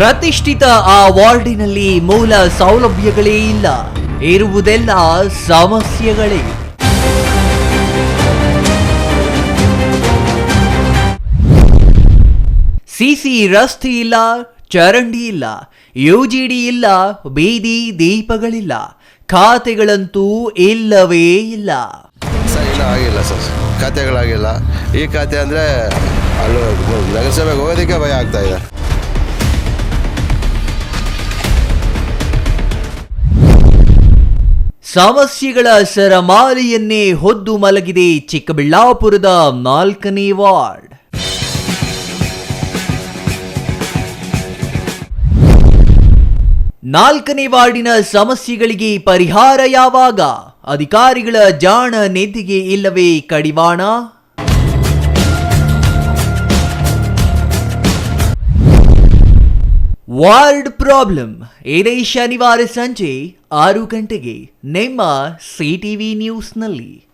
ಪ್ರತಿಷ್ಠಿತ ಆ ವಾರ್ಡಿನಲ್ಲಿ ಮೂಲ ಸೌಲಭ್ಯಗಳೇ ಇಲ್ಲ. ಇರುವುದೆಲ್ಲ ಸಮಸ್ಯೆಗಳೇ. ಸಿಸಿ ರಸ್ತೆ ಇಲ್ಲ, ಚರಂಡಿ ಇಲ್ಲ ಯುಜಿಡಿ ಇಲ್ಲ, ಬೀದಿ ದೀಪಗಳಿಲ್ಲ, ಖಾತೆಗಳಂತೂ ಇಲ್ಲವೇ ಇಲ್ಲ. ಆಗಿಲ್ಲ ಸರ್. ಖಾತೆಗಳಾಗಿಲ್ಲ. ಈ ಖಾತೆ ಅಂದರೆ ಅಲ್ಲೂ ನಗರಸಭೆಗೆ ಹೋಗೋದಕ್ಕೆ ಭಯ ಆಗ್ತಾ ಇದೆ. ಸಮಸ್ಯೆಗಳ ಸರಮಾಲೆಯನ್ನೇ ಹೊದ್ದು ಮಲಗಿದೆ ಚಿಕ್ಕಬಳ್ಳಾಪುರದ ನಾಲ್ಕನೇ ವಾರ್ಡ್. ನಾಲ್ಕನೇ ವಾರ್ಡಿನ ಸಮಸ್ಯೆಗಳಿಗೆ ಪರಿಹಾರ ಯಾವಾಗ? ಅಧಿಕಾರಿಗಳ ಜಾಣ ನಿಧಿಗೆ ಇಲ್ಲವೇ ಕಡಿವಾಣ? ವಾರ್ಡ್ ಪ್ರಾಬ್ಲಮ್ ಇದೇ ಶನಿವಾರ ಸಂಜೆ ಆರು ಗಂಟೆಗೆ ನಿಮ್ಮ ಸಿ ಸಿಟಿವಿ ನ್ಯೂಸ್ನಲ್ಲಿ.